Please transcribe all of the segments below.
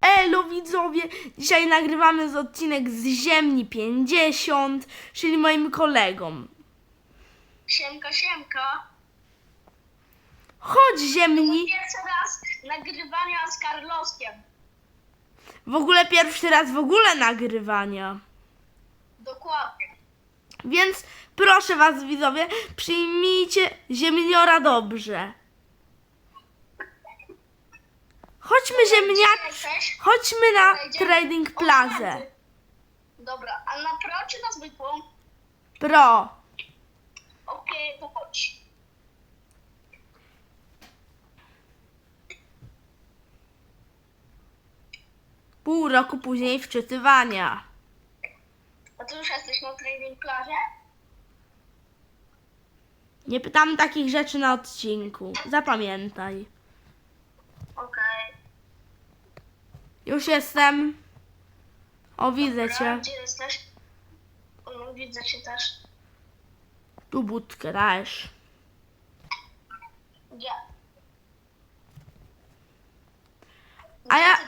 Elo widzowie, dzisiaj nagrywamy z odcinek z Ziemni 50, czyli moim kolegą. Siemka, siemka. Chodź Ziemni, Pierwszy raz nagrywania z Carloskiem. w ogóle pierwszy raz w ogóle nagrywania. Dokładnie. Więc proszę was widzowie, przyjmijcie Ziemniora dobrze. Chodźmy Ziemnia, Jesteś? chodźmy na? Trading. Otwarty. Dobra, a na pro czy na zwykłą? Pro. Okej, to chodź. Pół roku później wczytywania. A ty już jesteś na trading plazie? Nie pytam takich rzeczy na odcinku. Zapamiętaj. Okej. Już jestem. O, widzę cię. Gdzie jesteś? O, widzę cię też. Tu budkę dajesz. Gdzie? A ja-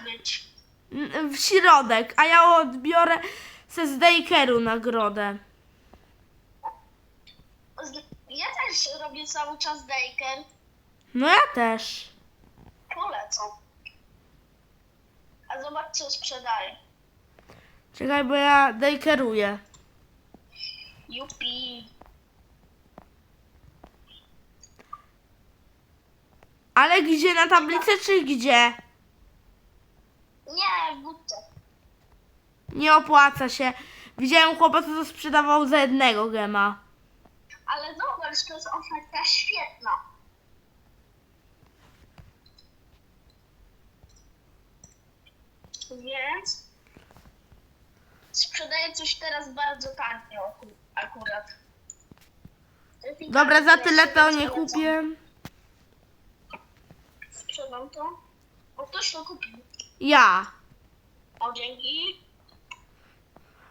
W środek, a ja odbiorę ze z nagrodę. Ja też robię cały czas Daker. No ja też. Polecą. A zobacz co sprzedaję. Czekaj, bo ja Daycare'uję. Jupi. Ale gdzie? Na tablicy czy gdzie? Nie, w budce. Nie opłaca się. Widziałem chłopca, co sprzedawał za jednego gema. Ale zobacz, to jest oferta świetna. Więc sprzedaję coś teraz bardzo tanio aku- akurat. Dobra, za tyle to nie kupię. Sprzedam to. O, ktoś to kupił. Ja. O, dzięki.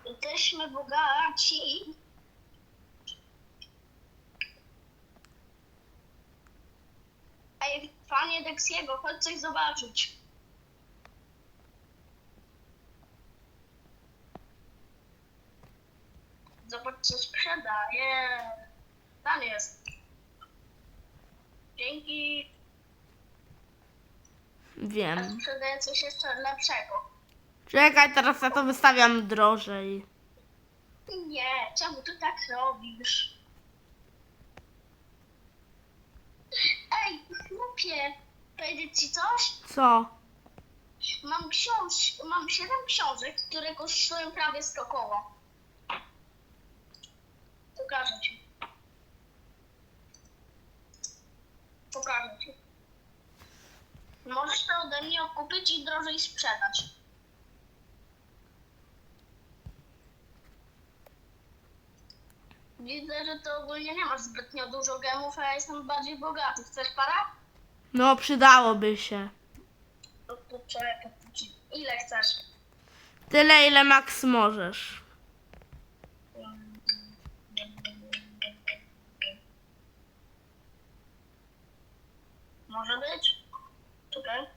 Jesteśmy bogaci. Ej, panie Dexiego, chodź coś zobaczyć. Zobacz, co sprzedaje. Tam jest. Dzięki. A Wiem. sprzedaję coś jeszcze lepszego. Czekaj, teraz ja to wystawiam drożej. Nie, czemu ty tak robisz? Ej, chłopie, powiedzieć ci coś? Co? Mam książ, mam 7 książek, które kosztują prawie 100 koło. Pokażę ci. Pokażę ci. Możesz to ode mnie kupić i drożej sprzedać. Widzę, że to ogólnie nie masz zbytnio dużo gemów, a ja jestem bardziej bogaty. Chcesz para? No, przydałoby się. To, czekaj, ile chcesz? Tyle, ile max możesz. Może być? Czekaj,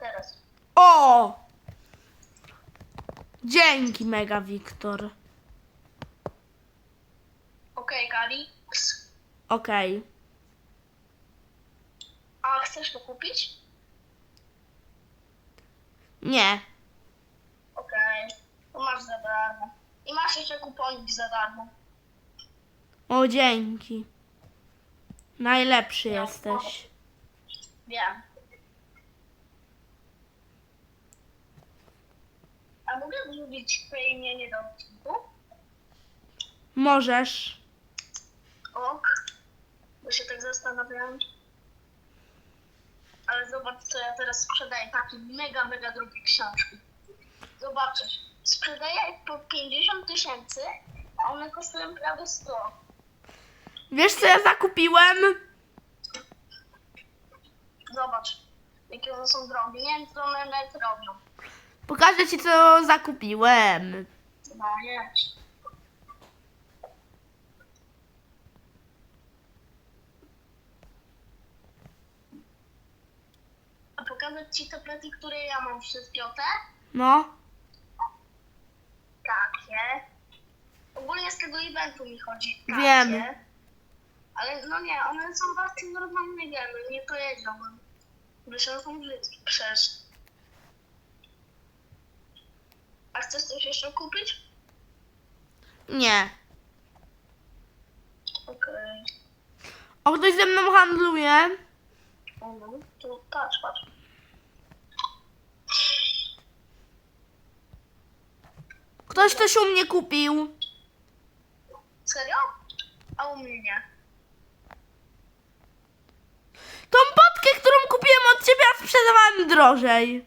teraz. O! Dzięki, Mega Wiktor. Okej, Kali. Okej. A chcesz to kupić? Nie. Okej, to masz za darmo. I masz jeszcze kuponik za darmo. O, dzięki. Najlepszy jesteś. Wiem. A mogę wrzucić twoje imię do odcinku? Możesz. Ok. Bo się tak zastanawiam. Ale zobacz, co ja teraz sprzedaję. Takie mega, mega drogie książki. Zobaczysz. Sprzedaję po 50 tysięcy, a one kosztują prawie 100. Wiesz, co ja zakupiłem? Zobacz, jakie one są drogie. Nie wiem, co one nawet robią. Pokażę ci, co zakupiłem. No, jest. A pokazać ci te plety, które ja mam wszystkie te? No. Takie. Ogólnie z tego eventu mi chodzi. Takie. Wiem. Ale no nie, one są bardzo normalne gemy, nie powiedziałbym. Brzydkie przecież. A chcesz coś jeszcze kupić? Nie. Okej. O, ktoś ze mną handluje. Mhm. Tu patrz, patrz. Ktoś coś u mnie kupił. Serio? A u mnie nie. Tą potkę, którą kupiłem od ciebie, a sprzedawałem drożej.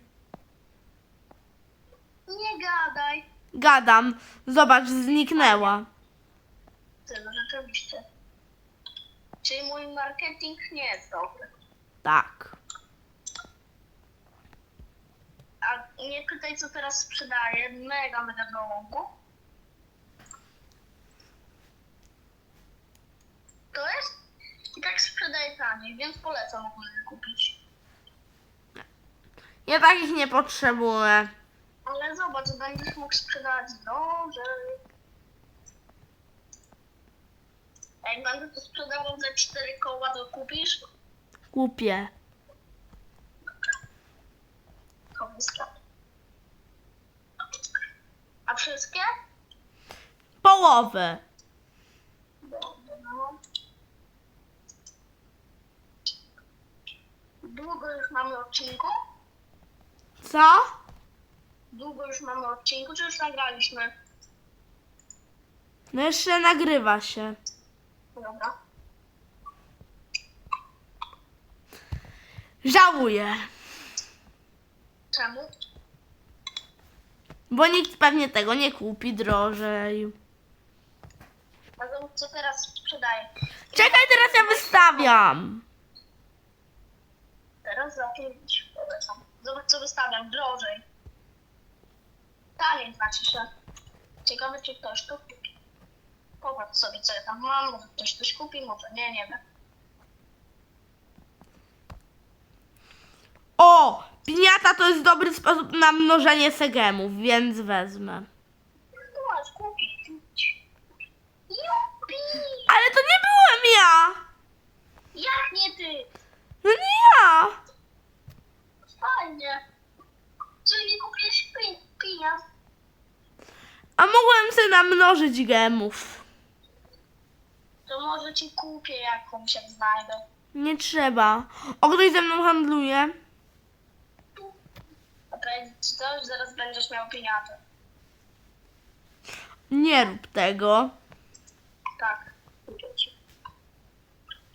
Nie gadaj. Gadam. Zobacz, zniknęła. Ty, no rzeczywiście. Czyli mój marketing nie jest dobry. Tak. A nie pytaj, co teraz sprzedaję. Mega, mega drogo. To jest? I tak sprzedaję taniej, więc polecam ogólnie kupić. Ja takich nie potrzebuję. Ale zobacz, będziesz mógł sprzedać. A Jak będę to sprzedawał za 4 koła, to kupisz? Kupię. Komuś sklep. A wszystkie? Połowę. Dobra, no. Długo już mamy odcinku? Co? Długo już mamy odcinku, czy już nagraliśmy? No jeszcze nagrywa się. Dobra. Żałuję. Czemu? Bo nikt pewnie tego nie kupi drożej. A co teraz sprzedaję. Czekaj, teraz ja wystawiam. Teraz za 5 polecam. Zobacz, co wystawiam. Drożej. Taniej znaczy się. Ciekawe, czy ktoś to kupi. Popatrz sobie, co ja tam mam. Może ktoś coś kupi, może nie, nie wiem. O! Piniata to jest dobry sposób na mnożenie segemów, więc wezmę. No masz kupić. Jupi! Ale to nie byłem ja! Jak nie ty? No nie ja! Fajnie. Czyli nie kupiłeś pi- piniat. A mogłem sobie namnożyć gemów. To może ci kupię jakąś, jak znajdę. Nie trzeba. O, ktoś ze mną handluje. Okej, czy coś? Zaraz będziesz miał piniatę. Nie rób tego. Tak, kupię ci.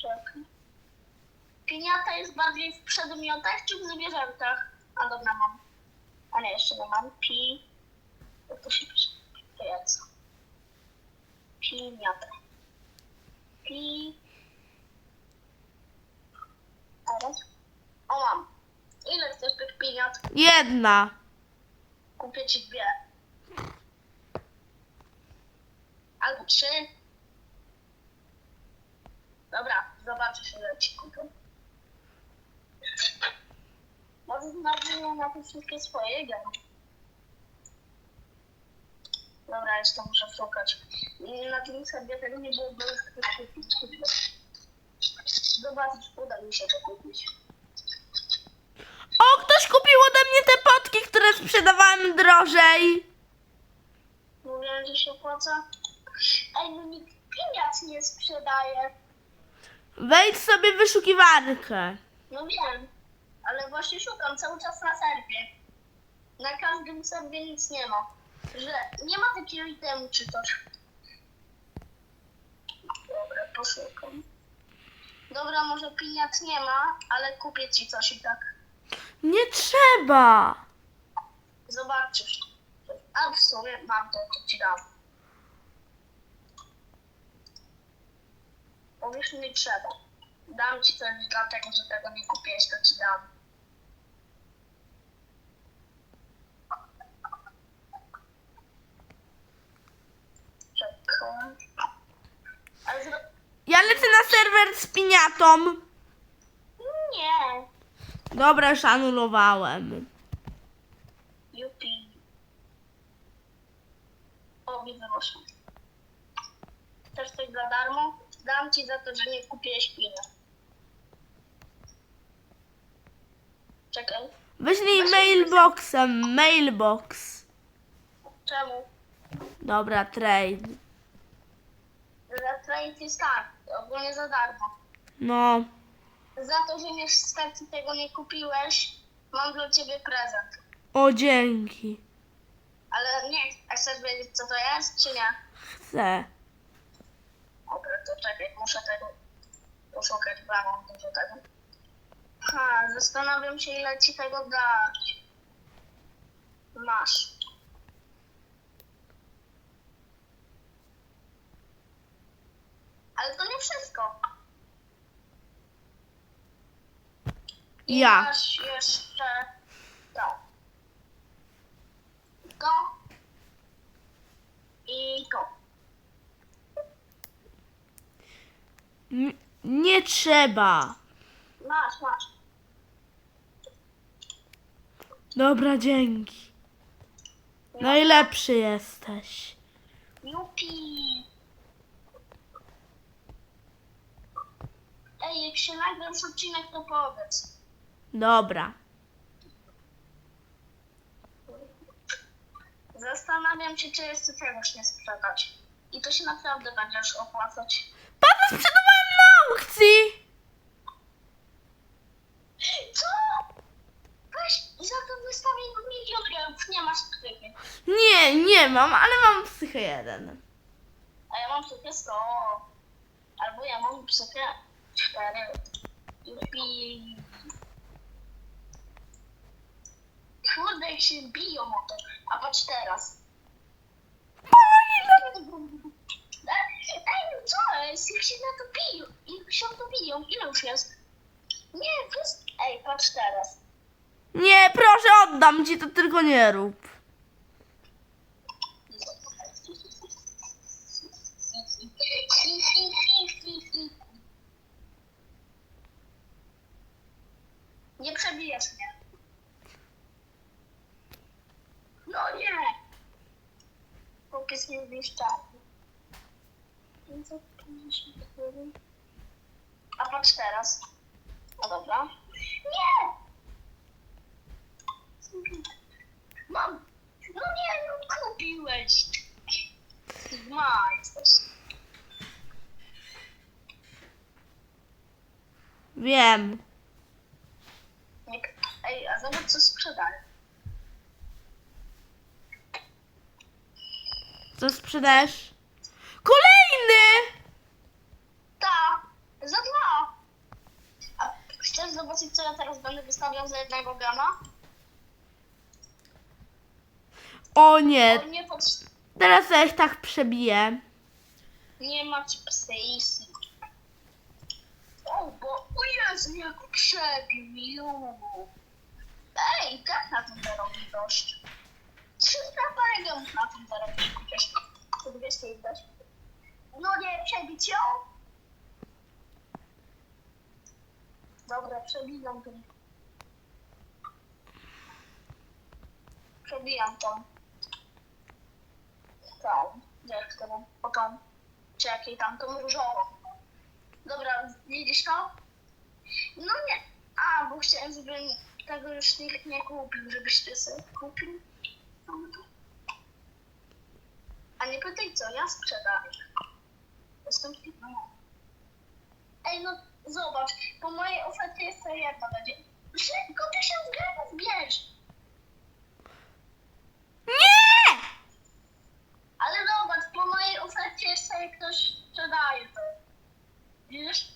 Czekaj. Piniata jest bardziej w przedmiotach czy w zwierzętach? A dobra, mam. A nie, jeszcze nie mam. Pi... Jak to się pisze? To ja co? Piniata. Pi... Teraz? O, mam. Ile chcesz tych piniat? Jedna. Kupię ci dwie. Albo trzy. Dobra, zobaczysz ile ci kupię. Może znajdę na te wszystkie swoje gemy. Dobra, jeszcze muszę szukać. Na tym sobie tego nie było, bo kupić. Zobaczysz, uda mi się to kupić. O, ktoś kupił ode mnie te potki, które sprzedawałem drożej. Mówiłem, że się opłaca. Ej, no nikt piniac nie sprzedaje. Wejdź sobie w wyszukiwarkę. No wiem, ale właśnie szukam cały czas na serwie. Na każdym serwie nic nie ma. Że nie ma takiego itemu czy coś. Dobra, poszukam. Dobra, może piniat nie ma, ale kupię ci coś i tak. Nie trzeba. Zobaczysz. A w sumie mam to, to ci dam. Powiesz mi trzeba. Dam ci coś dlatego, że tego nie kupiłeś, to ci dam. Ale zro... Ja lecę na serwer z piniatą. Nie. Dobra, już anulowałem. Jupi. O, widzę właśnie. Chcesz coś za darmo? Dam ci za to, że nie kupiłeś piny. Czekaj. Wyślij mailboxem, mailbox. Czemu? Dobra, trade. Za trade jest tak. Ogólnie za darmo. No, Za to, że niestety tego nie kupiłeś, mam dla ciebie prezent. o dzięki. Ale nie, a chcesz wiedzieć co to jest, czy nie? Chcę. Dobra, to czekaj, muszę tego poszukać, mam dużo tego. Ha, zastanawiam się ile ci tego dać. Masz. Ale to nie wszystko. I Ja. masz jeszcze to. To. I to. N- nie trzeba. Masz, masz. Dobra, dzięki. Najlepszy jesteś. Jupi! Ej, jak się nagrasz odcinek, to powiedz. Dobra. Zastanawiam się, czy jeszcze czegoś nie sprzedać. I to się naprawdę będziesz opłacać. Patrz, sprzedawałem na aukcji. Co? Weź, za to wystawię milion eurów, nie masz psychy. Nie, nie mam, ale mam psychę jeden. A ja mam psychę 100. Albo ja mam psychę 4. Jupi! Kurde, jak się biją o to. A patrz teraz. Ej, ej, co jest? Jak się na to biją? Jak się o to biją? Ile już jest? Nie, to jest... Ej, patrz teraz. Nie, proszę, oddam ci, to tylko nie rób. Nie przebijasz mnie. No nie. Chłopiec nie zniszczalny. A patrz teraz. No dobra. Nie! Mam. No nie, no kupiłeś. Ma jesteś. Wiem. Nie, ej, a zobacz co sprzedaję. Co sprzedajesz? Kolejny! Ta, za dwa. A chcesz zobaczyć co ja teraz będę wystawiał za jednego gama? O nie, On nie, pod... teraz ja ich tak przebiję. nie ma ci psysy. O, bo o Jezu, jak przebił. Ej, tak na tym zarobi dość. 300 paragionów na tym zarobisz chociaż. To 200 dać. No nie, przebić ją. Dobra, przebijam to. Przebijam tą. Tą. Jak to mam? O tą. Czy jakiej tam, tą różową. Dobra, widzisz to? No nie. A, bo chciałem, żeby tego już nikt nie kupił, żebyś ty sobie kupił. To. A nie pytaj co, ja sprzedaję. No. Ej, no zobacz, po mojej ofercie jeszcze jedna będzie. Szybko tysiąc gramów bierz. Nie! Ale zobacz, po mojej ofercie jeszcze ktoś sprzedaje to. Widzisz?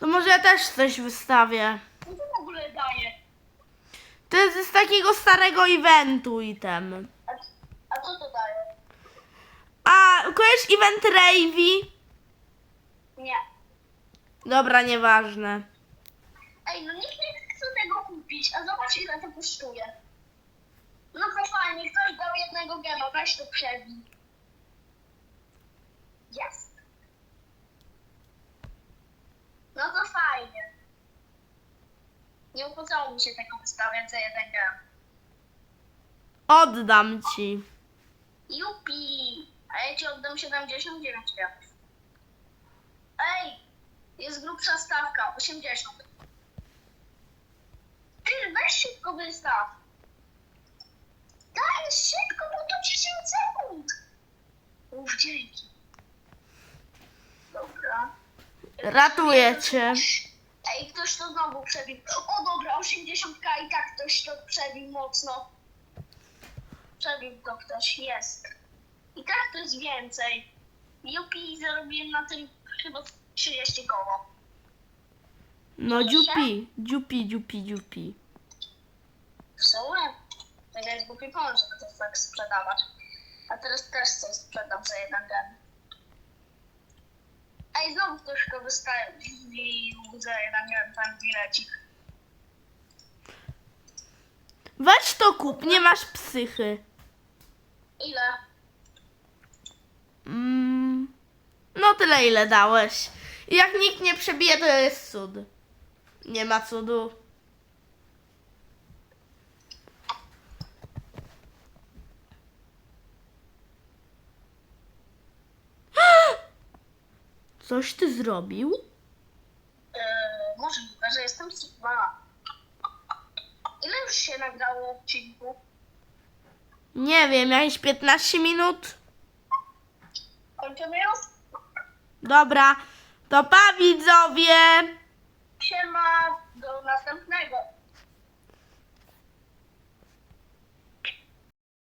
To może ja też coś wystawię. Co to w ogóle daje? To jest z takiego starego eventu item. A, a co to daje? A, kojarzysz event Ravey? Nie. Dobra, nieważne. Ej, no nikt nie chce tego kupić, a zobacz ile to kosztuje. No to fajnie, ktoś dał jednego gema, weź to przebij. Jest. No to fajnie. Nie opłacało mi się tego wystawiać za jeden gram. Oddam ci. Jupi! A ja ci oddam 79 gramów. Ej! Jest grubsza stawka, 80. Ty, weź szybko wystaw. Daj szybko, bo to 10 sekund. Uf, dzięki. Dobra. Ratuję cię. Ej, ktoś to znowu przebił. O dobra, 80k i tak ktoś to przebił mocno. Przebił to ktoś, jest. I tak to jest więcej. Jupi zarobiłem na tym chyba 30 koło. No dziupi, dziupi, dziupi, dziupi. Sumie? To jest głupi pomysł, żeby to tak sprzedawać. A teraz też coś sprzedam za jeden den. Ej, znowu ktoś go wystawił za jeden den, tam bilecik. Weź to kup, nie masz psychy. Ile? Tyle ile dałeś. I jak nikt nie przebije, to jest cud. Nie ma cudu. Coś ty zrobił? Yy, możliwe, że jestem Sigma. Ile już się nagrało odcinku? Nie wiem, jakieś 15 minut? Kończymy już? Dobra, to pa widzowie! Siema, do następnego.